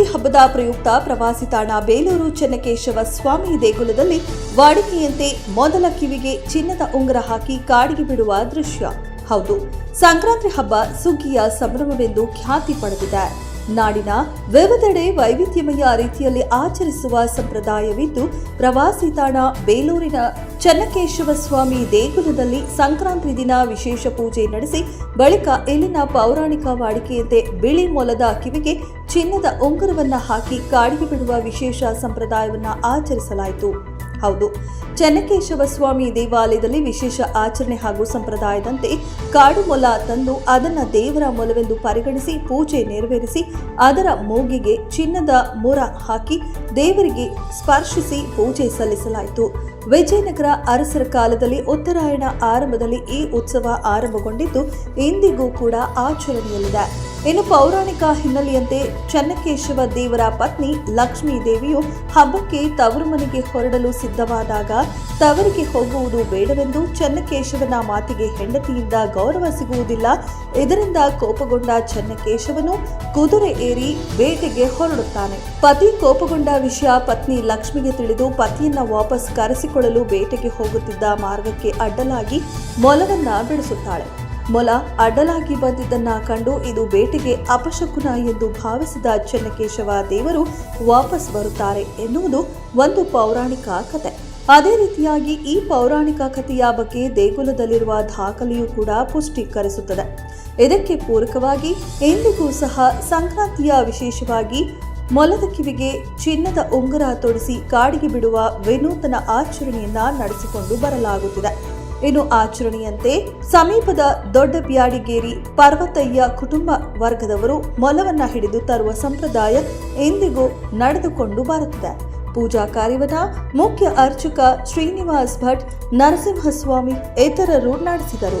ಸಂಕ್ರಾಂತಿ ಹಬ್ಬದ ಪ್ರಯುಕ್ತ ಪ್ರವಾಸಿ ತಾಣ ಬೇಲೂರು ಚೆನ್ನಕೇಶವ ಸ್ವಾಮಿ ದೇಗುಲದಲ್ಲಿ ವಾಡಿಕೆಯಂತೆ ಮೊದಲ ಕಿವಿಗೆ ಚಿನ್ನದ ಉಂಗುರ ಹಾಕಿ ಕಾಡಿಗೆ ಬಿಡುವ ದೃಶ್ಯ. ಹೌದು, ಸಂಕ್ರಾಂತಿ ಹಬ್ಬ ಸುಗ್ಗಿಯ ಸಂಭ್ರಮವೆಂದು ಖ್ಯಾತಿ ಪಡೆದಿದೆ. ನಾಡಿನ ವಿವಿಧೆಡೆ ವೈವಿಧ್ಯಮಯ ರೀತಿಯಲ್ಲಿ ಆಚರಿಸುವ ಸಂಪ್ರದಾಯವಿದ್ದು, ಪ್ರವಾಸಿ ತಾಣ ಬೇಲೂರಿನ ಚನ್ನಕೇಶವ ಸ್ವಾಮಿ ದೇಗುಲದಲ್ಲಿ ಸಂಕ್ರಾಂತಿ ದಿನ ವಿಶೇಷ ಪೂಜೆ ನಡೆಸಿ, ಬಳಿಕ ಇಲ್ಲಿನ ಪೌರಾಣಿಕ ವಾಡಿಕೆಯಂತೆ ಬಿಳಿ ಮೊಲದ ಕಿವಿಗೆ ಚಿನ್ನದ ಉಂಗುರವನ್ನು ಹಾಕಿ ಕಾಡಿಗೆ ಬಿಡುವ ವಿಶೇಷ ಸಂಪ್ರದಾಯವನ್ನು ಆಚರಿಸಲಾಯಿತು. ಹೌದು. ಚೆನ್ನಕೇಶವ ಸ್ವಾಮಿ ದೇವಾಲಯದಲ್ಲಿ ವಿಶೇಷ ಆಚರಣೆ ಹಾಗೂ ಸಂಪ್ರದಾಯದಂತೆ ಕಾಡು ಮೊಲ ತಂದು ಅದನ್ನ ದೇವರ ಮೊಲವೆಂದು ಪರಿಗಣಿಸಿ ಪೂಜೆ ನೆರವೇರಿಸಿ ಅದರ ಮೂಗಿಗೆ ಚಿನ್ನದ ಮೊರ ಹಾಕಿ ದೇವರಿಗೆ ಸ್ಪರ್ಶಿಸಿ ಪೂಜೆ ಸಲ್ಲಿಸಲಾಯಿತು. ವಿಜಯನಗರ ಅರಸರ ಕಾಲದಲ್ಲಿ ಉತ್ತರಾಯಣ ಆರಂಭದಲ್ಲಿ ಈ ಉತ್ಸವ ಆರಂಭಗೊಂಡಿದ್ದು ಇಂದಿಗೂ ಕೂಡ ಆಚರಣೆಯಲ್ಲಿದೆ. ಇನ್ನು ಪೌರಾಣಿಕ ಹಿನ್ನೆಲೆಯಂತೆ ಚನ್ನಕೇಶವ ದೇವರ ಪತ್ನಿ ಲಕ್ಷ್ಮೀ ದೇವಿಯು ಹಬ್ಬಕ್ಕೆ ತವರು ಮನೆಗೆ ಹೊರಡಲು ಸಿದ್ಧವಾದಾಗ ತವರಿಗೆ ಹೋಗುವುದು ಬೇಡವೆಂದು ಚನ್ನಕೇಶವನ ಮಾತಿಗೆ ಹೆಂಡತಿಯಿಂದ ಗೌರವ ಸಿಗುವುದಿಲ್ಲ. ಇದರಿಂದ ಕೋಪಗೊಂಡ ಚನ್ನಕೇಶವನು ಕುದುರೆ ಏರಿ ಬೇಟೆಗೆ ಹೊರಡುತ್ತಾನೆ. ಪತಿ ಕೋಪಗೊಂಡ ವಿಷಯ ಪತ್ನಿ ಲಕ್ಷ್ಮಿಗೆ ತಿಳಿದು ಪತಿಯನ್ನ ವಾಪಸ್ ಕರೆಸಿಕೊಳ್ಳಲು ಬೇಟೆಗೆ ಹೋಗುತ್ತಿದ್ದ ಮಾರ್ಗಕ್ಕೆ ಅಡ್ಡಲಾಗಿ ಮೊಲವನ್ನ ಬಿಡಿಸುತ್ತಾಳೆ. ಮೊಲ ಅಡ್ಡಲಾಗಿ ಬಂದಿದ್ದನ್ನ ಕಂಡು ಇದು ಬೇಟೆಗೆ ಅಪಶಕುನ ಎಂದು ಭಾವಿಸಿದ ಚೆನ್ನಕೇಶವ ದೇವರು ವಾಪಸ್ ಬರುತ್ತಾರೆ ಎನ್ನುವುದು ಒಂದು ಪೌರಾಣಿಕ ಕತೆ. ಅದೇ ರೀತಿಯಾಗಿ ಈ ಪೌರಾಣಿಕ ಕಥೆಯ ಬಗ್ಗೆ ದೇಗುಲದಲ್ಲಿರುವ ದಾಖಲೆಯು ಕೂಡ ಪುಷ್ಟೀಕರಿಸುತ್ತದೆ. ಇದಕ್ಕೆ ಪೂರಕವಾಗಿ ಇಂದಿಗೂ ಸಹ ಸಂಕ್ರಾಂತಿಯ ವಿಶೇಷವಾಗಿ ಮೊಲದ ಕಿವಿಗೆ ಚಿನ್ನದ ಉಂಗುರ ತೊಡಿಸಿ ಕಾಡಿಗೆ ಬಿಡುವ ವಿನೂತನ ಆಚರಣೆಯನ್ನ ನಡೆಸಿಕೊಂಡು ಬರಲಾಗುತ್ತಿದೆ. ಇನ್ನು ಆಚರಣೆಯಂತೆ ಸಮೀಪದ ದೊಡ್ಡ ಬ್ಯಾಡಿಗೇರಿ ಪರ್ವತಯ್ಯ ಕುಟುಂಬ ವರ್ಗದವರು ಮೊಲವನ್ನ ಹಿಡಿದು ತರುವ ಸಂಪ್ರದಾಯ ಎಂದಿಗೂ ನಡೆದುಕೊಂಡು ಬರುತ್ತಿದೆ. ಪೂಜಾ ಕಾರ್ಯವನ್ನ ಮುಖ್ಯ ಅರ್ಚಕ ಶ್ರೀನಿವಾಸ್ ಭಟ್, ನರಸಿಂಹಸ್ವಾಮಿ, ಇತರರು ನಡೆಸಿದರು.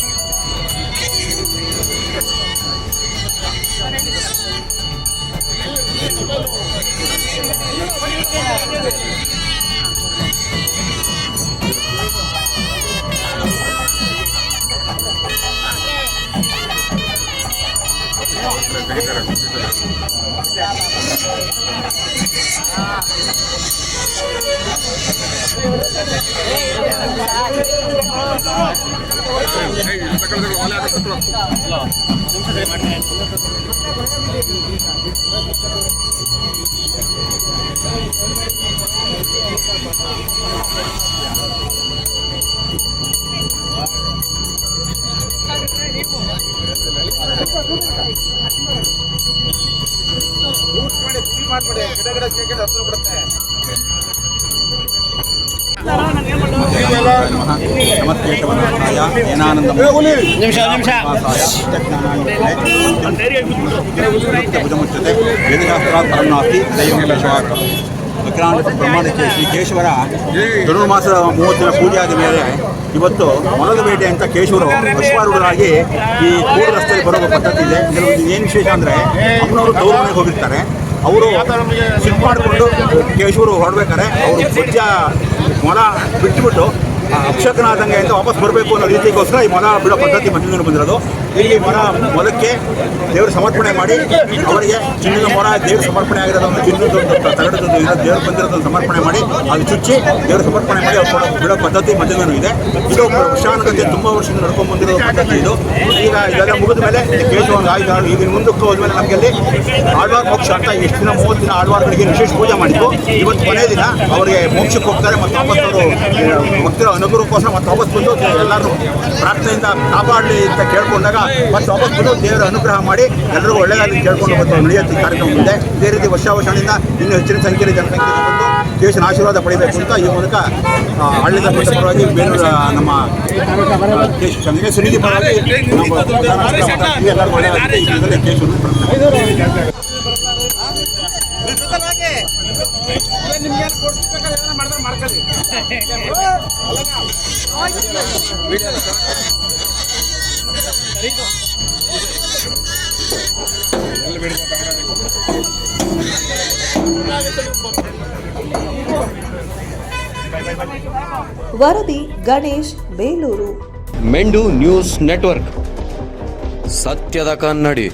ಇಲ್ಲ ಈ ಕಡೆ ಎಲ್ಲುಂಟು ನಮಸ್ಕೇಶವನಾಥಾಯ ಏನಾನಂದ ನಿಮಿಷ ನಿಮಿಷ ಭುಜಮುಚ್ಚತೆ ವೇದಶಾಸ್ತ್ರಾತ್ ನಾಸ್ತಿ ದೈವಶಾಸ್ತ್ರ ವಿಕ್ರಾಂತ ಬ್ರಹ್ಮಾಂಡಕ್ಕೆ ಶ್ರೀ ಕೇಶವರ ಮೇಲೆ ಇವತ್ತು ಮೊಲದ ಬೇಟೆ ಅಂತ ಕೇಶವರು ಅಶ್ವಾರೂಢರಾಗಿ ಈ ಕೂಡು ರಸ್ತೆಯಲ್ಲಿ ಬರುವ ಪದ್ಧತಿ ಇದೆ ಏನು ವಿಶೇಷ ಅಂದರೆ ಅಮ್ಮನವರು ಗೌರವನೆಗೆ ಹೋಗಿರ್ತಾರೆ ಅವರು ಸಿಟ್ ಮಾಡಿಕೊಂಡು ಕೇಶವರು ಹೊರಬೇಕಾರೆ ಅವರು ಭುಜ ಮೊಲ ಬಿಟ್ಟುಬಿಟ್ಟು ಅಕ್ಷಕನಾದಂಗೆ ಅಂತ ವಾಪಸ್ ಬರಬೇಕು ಅನ್ನೋ ರೀತಿಗೋಸ್ಕರ ಈ ಮೊಲ ಬಿಡೋ ಪದ್ಧತಿ ಮಂಜೂರು ಬಂದಿರೋದು. ಇಲ್ಲಿ ಮೊಲ, ಮೊಲಕ್ಕೆ ದೇವರು ಸಮರ್ಪಣೆ ಮಾಡಿ, ಅವರಿಗೆ ಚಿನ್ನದ ಮೊರ ದೇವರು ಸಮರ್ಪಣೆ ಆಗಿರೋದನ್ನು ಚಿನ್ನದ ತಗಡದೊಂದು ದೇವರು ಬಂದಿರೋದನ್ನು ಸಮರ್ಪಣೆ ಮಾಡಿ, ಅದು ಚುಚ್ಚಿ ದೇವರು ಸಮರ್ಪಣೆ ಮಾಡಿ ಅವ್ರು ಬಿಡೋ ಪದ್ಧತಿ ಮಂಜೂರು ಇದೆ. ಇದು ವಿಶಾನಗಂಗೆ ತುಂಬ ವರ್ಷದಿಂದ ನಡ್ಕೊಂಡು ಬಂದಿರೋ ಪದ್ಧತಿ ಇದು. ಈಗ ಇದೆಲ್ಲ ಮುಗಿದ ಮೇಲೆ ಕೇಶವ ಒಂದು ಆಯ್ತು ಈಗಿನ ಮುಂದಕ್ಕೆ ಹೋದ್ಮೇಲೆ ನಮಗೆ ಅಲ್ಲಿ ಆಳ್ವಾರ್ ಮೋಕ್ಷ ಅಂತ ಎಷ್ಟು ದಿನ ಮೂವತ್ತು ದಿನ ಆಳ್ವಾರ್ಗಳಿಗೆ ವಿಶೇಷ ಪೂಜೆ ಮಾಡಿದ್ದು ಇವತ್ತು ಕೊನೆ ದಿನ ಅವರಿಗೆ ಮೋಕ್ಷಕ್ಕೆ ಹೋಗ್ತಾರೆ ಮತ್ತು ವಾಪಸ್ ಅವರು ಅನುಗ್ರಹ ಬರೋಕ್ಕೋಸ್ಕರ ಮತ್ತೆ ವಾಪಸ್ ಬಂದು ಎಲ್ಲರೂ ಪ್ರಾರ್ಥನೆಯಿಂದ ಕಾಪಾಡಲಿ ಅಂತ ಕೇಳ್ಕೊಂಡಾಗ ಮತ್ತೆ ವಾಪಸ್ ಬಂದು ದೇವರ ಅನುಗ್ರಹ ಮಾಡಿ ಎಲ್ಲರಿಗೂ ಒಳ್ಳೆಯದಾಗಿ ಕೇಳ್ಕೊಂಡು ಬಂದು ನಡೆಯುತ್ತೆ ಕಾರ್ಯಕ್ರಮ ಮುಂದೆ. ಇದೇ ರೀತಿ ವರ್ಷ ವರ್ಷದಿಂದ ಇನ್ನೂ ಹೆಚ್ಚಿನ ಸಂಖ್ಯೆಯಲ್ಲಿ ಜನಸಂಖ್ಯೆ ಬಂದು ದೇಶನ ಆಶೀರ್ವಾದ ಪಡೆಯಬೇಕು ಅಂತ ಈ ಮೂಲಕ ಆಡಳಿತ ಪಕ್ಷದ ಪರವಾಗಿ ಬೇಲೂರು ನಮ್ಮ ದೇಶ ಸುನಿಧಿ ನಮ್ಮ ಎಲ್ಲರಿಗೂ ಒಳ್ಳೆಯದಾಗಿ ಪ್ರಾರ್ಥನೆ ವರದಿ ಗಣೇಶ್ ಬೇಲೂರು. ಮೆಂಡು ನ್ಯೂಸ್ ನೆಟ್ವರ್ಕ್. ಸತ್ಯದ ಕನ್ನಡಿ.